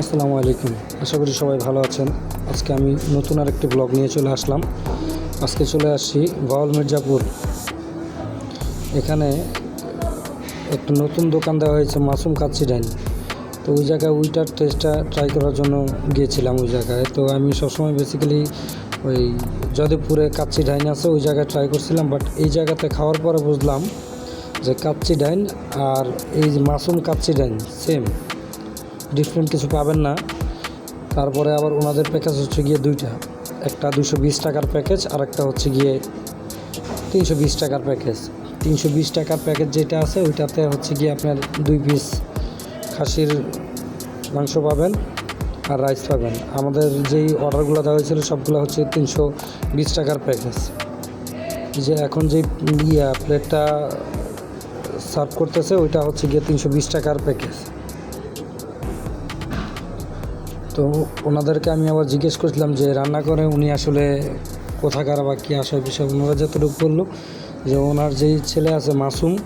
আসসালামু আলাইকুম। আশা করি সবাই ভালো আছেন। আজকে আমি নতুন আরেকটি ব্লগ নিয়ে চলে আসলাম। আজকে চলে আসছি বাউল মির্জাপুর। এখানে একটা নতুন দোকান দেওয়া হয়েছে, মাসুম কাচ্চি ডাইন। তো ওই জায়গায় উইটার টেস্টটা ট্রাই করার জন্য গিয়েছিলাম ওই জায়গায়। তো আমি সবসময় বেসিক্যালি ওই যদবপুরে কাচ্চি ডাইন আছে, ওই জায়গায় ট্রাই করছিলাম। বাট এই জায়গাতে খাওয়ার পরে বুঝলাম যে কাচ্চি ডাইন আর এই Masum Kacchi Dine same different কিছু পাবেন না। তারপরে আবার ওনাদের প্যাকেজ হচ্ছে গিয়ে দুইটা। একটা দুশো বিশ টাকার প্যাকেজ আর একটা হচ্ছে গিয়ে তিনশো বিশ টাকার প্যাকেজ তিনশো বিশ টাকার প্যাকেজ যেটা আছে, ওইটাতে হচ্ছে গিয়ে আপনার দুই পিস খাসির মাংস পাবেন আর রাইস পাবেন। আমাদের যেই অর্ডারগুলো দেওয়া হয়েছিল, সবগুলো হচ্ছে তিনশো বিশ টাকার প্যাকেজ যে এখন যে ইয়া প্লেটটা সার্ভ করতেছে, ওইটা হচ্ছে গিয়ে তিনশো বিশ টাকার প্যাকেজ তো ওনাদেরকে আমি আবার জিজ্ঞেস করছিলাম যে রান্না করে উনি আসলে কোথাকার বা কী আসার বিষয় ওনারা যতটুকু বলল যে ওনার যেই ছেলে আছে মাসুম,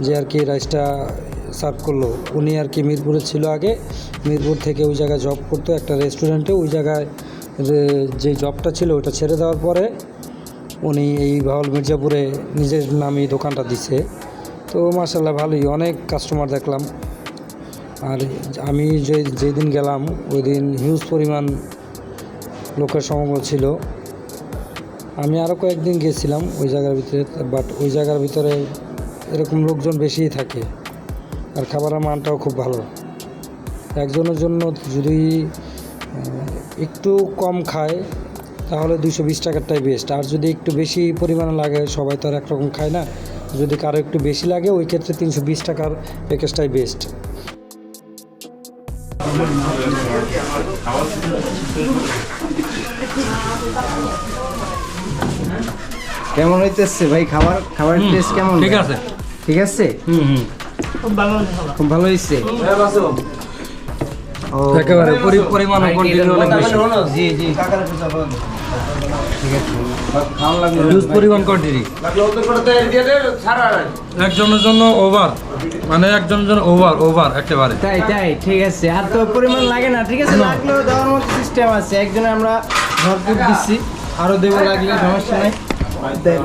যে আর কি রাইসটা সার্ভ করল, উনি আর কি মিরপুরে ছিল আগে, মিরপুর থেকে ওই জায়গায় জব করতো, একটা রেস্টুরেন্টে ওই জায়গায় যে- যে জবটা ছিল ওটা ছেড়ে দেওয়ার পরে উনি এই বাউল মির্জাপুরে নিজের নামে দোকানটা দিছে। তো মাসাল্লাহ ভালোই, অনেক কাস্টমার দেখলাম। আর আমি যে, যেদিন গেলাম ওই দিন হিউজ পরিমাণ লোকের সমাগম ছিল। আমি আরও কয়েকদিন গেছিলাম ওই জায়গার ভিতরে বাট ওই জায়গার ভিতরে এরকম লোকজন বেশিই থাকে আর খাবারের মানটাও খুব ভালো। একজনের জন্য যদি একটু কম খায়, তাহলে দুশো বিশ টাকারটাই বেস্ট আর যদি একটু বেশি পরিমাণে লাগে, সবাই তো আর একরকম খায় না। যদি কারও একটু বেশি লাগে, ওই ক্ষেত্রে তিনশো বিশ টাকার প্যাকেজটাই বেস্ট কেমন হইতেছে ভাই? খাবার খাবারের টেস্ট কেমন ঠিক আছে। ঠিক আছে? হুম হুম। খুব ভালো হয়েছে ও। একেবারে পরিমাণ। জি জি। পরিমাণ কোয়ান্টিটি একজনের জন্য ওভার মানে একজনের জন্য ওভার ওভার একেবারে। তাই তাই ঠিক আছে। আর তো পরিমাণ লাগে না ঠিক আছে? লাগলেও দেওয়ার মতো সিস্টেম আছে। একজনে আমরা ভরপুর দিচ্ছি। আরও দেবো লাগলে সমস্যা নেই। দেন